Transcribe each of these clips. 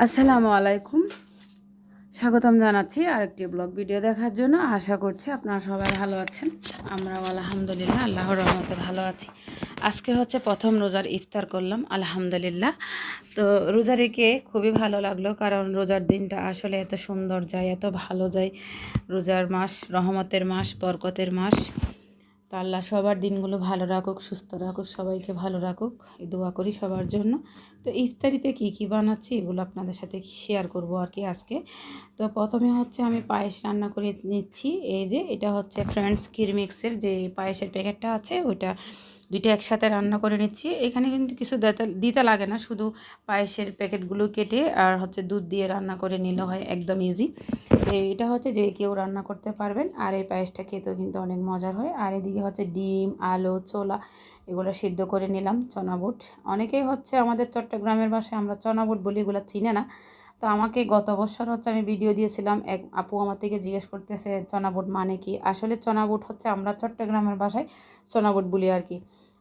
আসসালামু আলাইকুম। স্বাগতম জানাচ্ছি আরেকটি ব্লগ ভিডিও দেখার জন্য। আশা করছি আপনারা সবাই ভালো আছেন। আমরাও আলহামদুলিল্লাহ, আল্লাহর রহমতে ভালো আছি। আজকে হচ্ছে প্রথম রোজার ইফতার করলাম, আলহামদুলিল্লাহ। তো রোজা রেখে খুবই ভালো লাগল, কারণ রোজার দিনটা আসলে এত সুন্দর যায়, এত ভালো যায়। রোজার মাস, রহমতের মাস, বরকতের মাস। তো আল্লাহ সবার দিনগুলো ভালো রাখুক, সুস্থ রাখুক, সবাইকে ভালো রাখুক। এই দোয়া করি সবার জন্য। তো ইফতারিতে কি কি বানাচ্ছি এগুলো আপনাদের সাথে শেয়ার করব আর কি আজকে। তো প্রথমে হচ্ছে আমি পায়েস রান্না করে নিচ্ছি। এই যে এটা হচ্ছে ফ্রেন্ডস কিরমিক্সের যে পায়েসের প্যাকেটটা আছে, ওইটা দুইটা একসাথে রান্না করে নিচ্ছি। এখানে কিন্তু কিছু দিতে লাগে না, শুধু পায়েসের প্যাকেটগুলো কেটে আর হচ্ছে দুধ দিয়ে রান্না করে নিলে হয় একদম ইজি এটা হচ্ছে যে কেউ রান্না করতে পারবেন, আর এই পায়েসটা খেতেও কিন্তু অনেক মজার হয়। আর এদিকে হচ্ছে ডিম, আলু, ছোলা, এগুলো সিদ্ধ করে নিলাম, চনাবুট। অনেকেই হচ্ছে আমাদের চট্টগ্রামের বাসায় আমরা চনাবুট বলি, এগুলো চিনে না। তো আমাকে গত বছর হচ্ছে আমি ভিডিও দিয়েছিলাম, এক আপু আমার থেকে জিজ্ঞেস করতেছে, চনাবুট মানে কি? আসলে চনাবুট হচ্ছে আমরা চট্টগ্রামের ভাষায় চনাবুট বলি আর কি।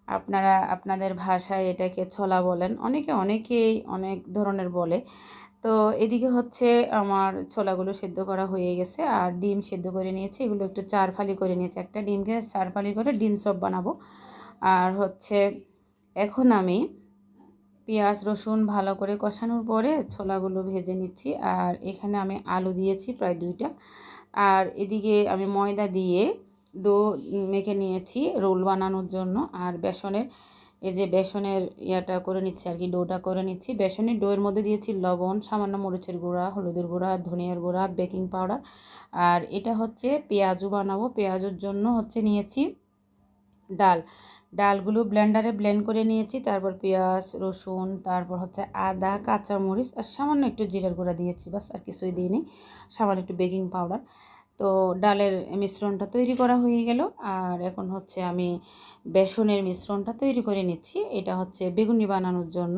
আপনারা, আপনাদের ভাষায় এটাকে ছোলা বলেন, অনেকে অনেকেই অনেক ধরনের বলে। তো এদিকে হচ্ছে আমার ছোলাগুলো সেদ্ধ করা হয়ে গেছে, আর ডিম সেদ্ধ করে নিয়েছি, এগুলো একটু চার ফালি করে নিয়েছি। একটা ডিমকে চার ফালি করে ডিম চপ বানাবো। আর হচ্ছে এখন আমি পেঁয়াজ রসুন ভালো করে কষানোর পরে ছোলাগুলো ভেজে নিচ্ছি। আর এখানে আমি আলু দিয়েছি প্রায় দুইটা। আর এদিকে আমি ময়দা দিয়ে ডো মেখে নিয়েছি রোল বানানোর জন্য। আর বেসনের, এই যে বেসনের ইয়াটা করে নিচ্ছি আর কি, ডোটা করে নিচ্ছি। বেসনের ডোয়ের মধ্যে দিয়েছি লবণ, সামান্য মরিচের গুঁড়া, হলুদের গুঁড়া, ধনিয়ার গুঁড়া, বেকিং পাউডার। আর এটা হচ্ছে পেঁয়াজু বানাবো। পেঁয়াজুর জন্য হচ্ছে নিয়েছি ডাল। ডালগুলো ব্লেন্ডারে ব্লেন্ড করে নিয়েছি। তারপর পেঁয়াজ, রসুন, তারপর হচ্ছে আদা, কাঁচামরিচ আর সামান্য একটু জিরার গুঁড়া দিয়েছি। বাস, আর কিছুই দিইনি। সামান্য একটু বেকিং পাউডার তো ডালের মিশ্রণটা তৈরি করা হয়ে গেল। আর এখন হচ্ছে আমি বেসনের মিশ্রণটা তৈরি করে নিচ্ছি। এটা হচ্ছে বেগুনি বানানোর জন্য।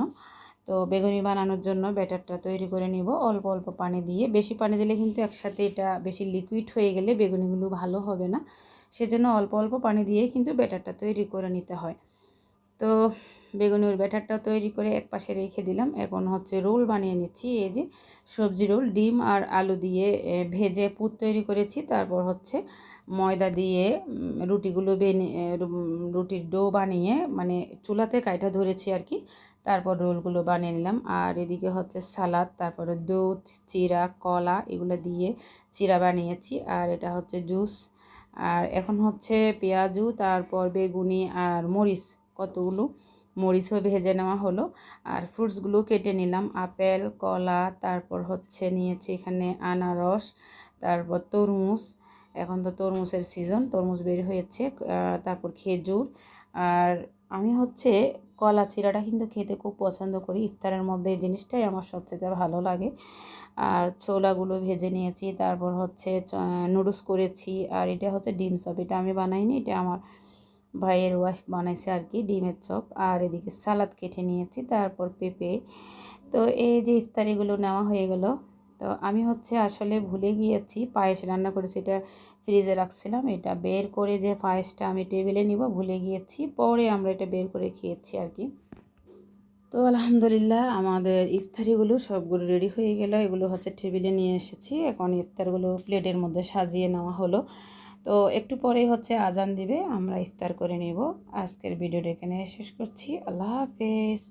তো বেগুনি বানানোর জন্য ব্যাটারটা তৈরি করে নিব। অল্প অল্প পানি দিয়ে। বেশি পানি দিলে কিন্তু একসাথে এটা বেশি লিকুইড হয়ে গেলে বেগুনিগুলো ভালো হবে না। সেজন্য অল্প অল্প পানি দিয়ে কিন্তু ব্যাটারটা তৈরি করে নিতে হয়। তো বেগুনের ব্যাটারটা তৈরি করে এক পাশে রেখে দিলাম। এখন হচ্ছে রোল বানিয়ে নিচ্ছি। এই যে সবজি রোল, ডিম আর আলু দিয়ে ভেজে পুর তৈরি করেছি। তারপর হচ্ছে ময়দা দিয়ে রুটিগুলো বেনে রুটির ডো বানিয়ে মানে চুলাতে কাইটা ধরেছি আর কি, তারপর রোলগুলো বানিয়ে নিলাম। আর এদিকে হচ্ছে সালাদ, তারপরে দুধ, চিরা, কলা, এগুলো দিয়ে চিরা বানিয়েছি। আর এটা হচ্ছে জুস আর এখন হচ্ছে পেঁয়াজু, তারপর বেগুনি আর মরিচ, কতগুলো? মরিচও ভেজে নেওয়া হলো। আর ফ্রুটসগুলো কেটে নিলাম। আপেল, কলা, তারপর হচ্ছে নিয়েছি এখানে আনারস, তারপর তরমুজ এখন তো তরমুজের সিজন তরমুজ বের হয়েছে তারপর খেজুর, আর আমি হচ্ছে কলা চিরাটা কিন্তু খেতে খুব পছন্দ করি। ইফতারের মধ্যে এই জিনিসটাই আমার সবচেয়ে ভালো লাগে। আর ছোলাগুলো ভেজে নিয়েছি, তারপর হচ্ছে নুডলস করেছি, আর এটা হচ্ছে ডিম চপ। এটা আমি বানাইনি, এটা আমার ভাইয়ের ওয়াইফ বানাইছে আর কি, ডিমের চপ। আর এদিকে সালাদ কেটে নিয়েছি, তারপর পেঁপে। তো এই যে ইফতারিগুলো নেওয়া হয়ে গেল তো আমি হচ্ছে আসলে ভুলে গিয়েছি পায়েস রান্না করেছি এটা ফ্রিজে রাখছিলাম। এটা বের করে যে পায়েসটা আমি টেবিলে নিব, ভুলে গিয়েছি। পরে আমরা এটা বের করে খেয়েছি আর কি। তো আলহামদুলিল্লাহ আমাদের ইফতারিগুলো সবগুলো রেডি হয়ে গেল। এগুলো হচ্ছে টেবিলে নিয়ে এসেছি। এখন ইফতারগুলো প্লেটের মধ্যে সাজিয়ে নেওয়া হলো। তো একটু পরেই হচ্ছে আজান দিবে, আমরা ইফতার করে নেব। আজকের ভিডিওটা এখানে শেষ করছি। আল্লাহ হাফেজ।